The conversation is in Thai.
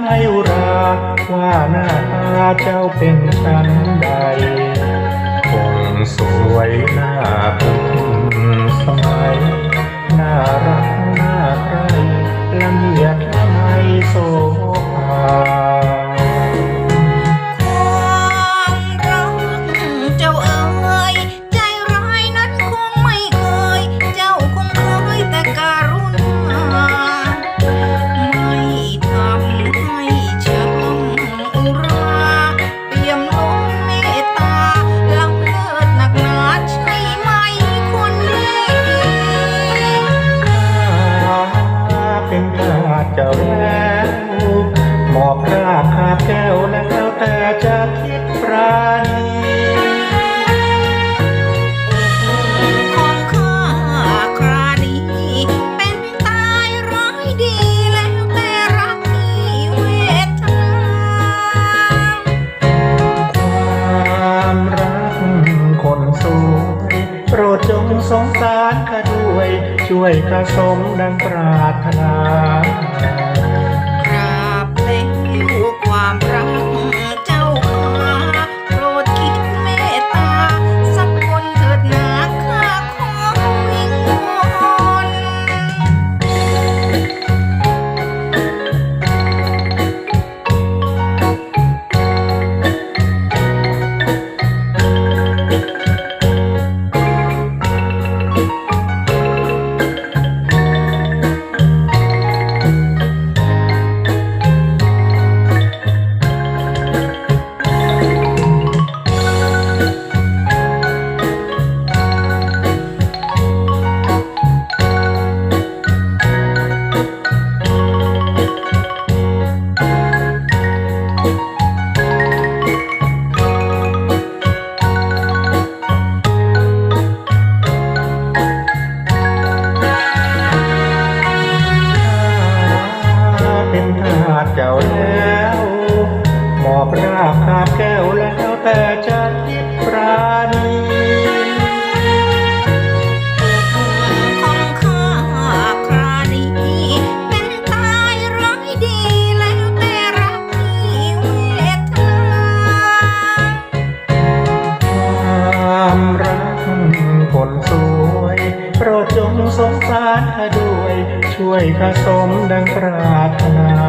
ไม่อุรา ว่าหน้าตาเจ้าเป็นชั้นใดคงสวยหน้าพึงสมัยน่ารักน่าใคร เจ้าแล้วหมอบราบคาบแก้วแล้วแต่จะคิดปราณีของข้าคราดีเป็นตายร้ายดีแล้วแต่รักที่เวทนาความรักคนสวยโปรดจงสงสารข้าด้วย ช่วยข้าสมดังปรารถนา เป็นทาสเจ้าแล้วหมอบราบคาบแก้วแล้วแต่จะคิดปราณีของข้าคราดีเป็นตายร้ายดีแล้วแต่รักที่เวทนาความรักคนสวยโปรดจงสงสารข้าด้วย ช่วยข้าสมดังปรารถนา